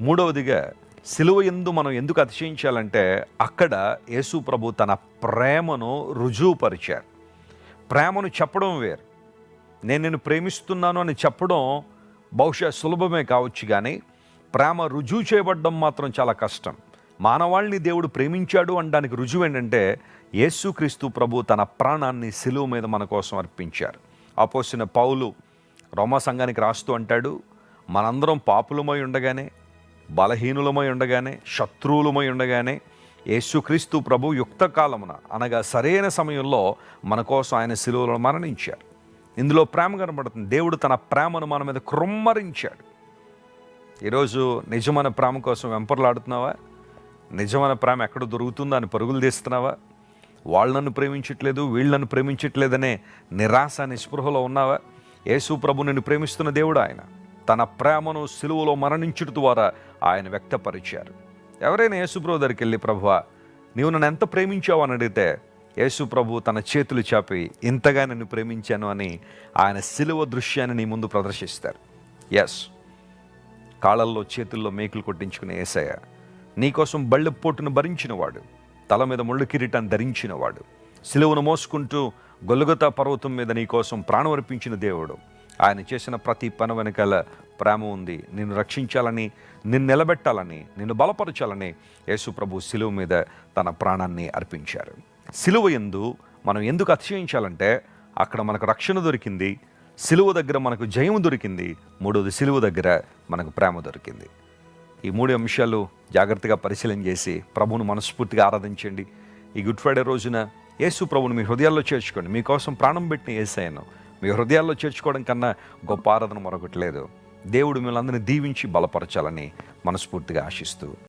మూడవదిగా సిలువ ఎందు మనం ఎందుకు అతిశయించాలంటే అక్కడ యేసు ప్రభు తన ప్రేమను రుజువుపరిచారు. ప్రేమను చెప్పడం వేరు. నేను నేను ప్రేమిస్తున్నాను అని చెప్పడం బహుశా సులభమే కావచ్చు కానీ ప్రేమ రుజువు చేయబడడం మాత్రం చాలా కష్టం. మానవాళిని దేవుడు ప్రేమించాడు అనడానికి రుజువు ఏంటంటే యేసుక్రీస్తు ప్రభు తన ప్రాణాన్ని సిలువ మీద మన కోసం అర్పించారు. అపోసిన పౌలు రోమా సంఘానికి రాస్తూ అంటాడు మనందరం పాపులమై ఉండగానే బలహీనులమై ఉండగానే శత్రువులమై ఉండగానే యేసుక్రీస్తు ప్రభు యుక్త కాలమున అనగా సరైన సమయంలో మన కోసం ఆయన శిలువులను మరణించాడు. ఇందులో ప్రేమ కనబడుతుంది. దేవుడు తన ప్రేమను మన మీద కృమ్మరించాడు. ఈరోజు నిజమైన ప్రేమ కోసం వెంపర్లాడుతున్నావా? నిజమైన ప్రేమ ఎక్కడ దొరుకుతుందో అని పరుగులు తీస్తున్నావా? వాళ్ళు నన్ను ప్రేమించట్లేదు వీళ్ళను ప్రేమించట్లేదనే నిరాశ నిస్పృహలో ఉన్నావా? యేసు ప్రభు నిన్ను ప్రేమిస్తున్న దేవుడు ఆయన. తన ప్రేమను సిలువలో మరణించుట ద్వారా ఆయన వ్యక్తపరిచారు. ఎవరైనా యేసు ప్రభు దగ్గరికి వెళ్ళి ప్రభువా నీవు నన్ను ఎంత ప్రేమించావు? అని అడిగితే యేసు ప్రభు తన చేతులు చాపి ఇంతగా నిన్ను ప్రేమించాను అని ఆయన సిలువ దృశ్యాన్ని నీ ముందు ప్రదర్శిస్తారు. ఎస్ కాళ్ళల్లో చేతుల్లో మేకులు కొట్టించుకునే ఏసయ్య నీకోసం బళ్ళు పోటును భరించినవాడు తల మీద ముళ్ళు కిరీటాన్ని ధరించినవాడు సిలువను మోసుకుంటూ గొల్లుగతా పర్వతం మీద నీకోసం ప్రాణం అర్పించిన దేవుడు ఆయన చేసిన ప్రతి పని వెనకాల ప్రేమ ఉంది. నిన్ను రక్షించాలని నిన్ను నిలబెట్టాలని నిన్ను బలపరచాలని యేసు ప్రభు సిలువ మీద తన ప్రాణాన్ని అర్పించారు. సిలువ ఎందు మనం ఎందుకు అతిశయించాలంటే అక్కడ మనకు రక్షణ దొరికింది సిలువ దగ్గర మనకు జయం దొరికింది మూడోది సిలువ దగ్గర మనకు ప్రేమ దొరికింది. ఈ మూడు అంశాలు జాగ్రత్తగా పరిశీలన చేసి ప్రభువును మనస్ఫూర్తిగా ఆరాధించండి. ఈ గుడ్ ఫ్రైడే రోజున యేసు ప్రభువును మీ హృదయాల్లో చేర్చుకోండి. మీకోసం ప్రాణం పెట్టిన ఏసయ్యను మీ హృదయాల్లో చేర్చుకోవడం కన్నా గొప్ప ఆరాధన మరొకటి లేదు. దేవుడు మిమ్మల్ని అందరినీ దీవించి బలపరచాలని మనస్ఫూర్తిగా ఆశిస్తూ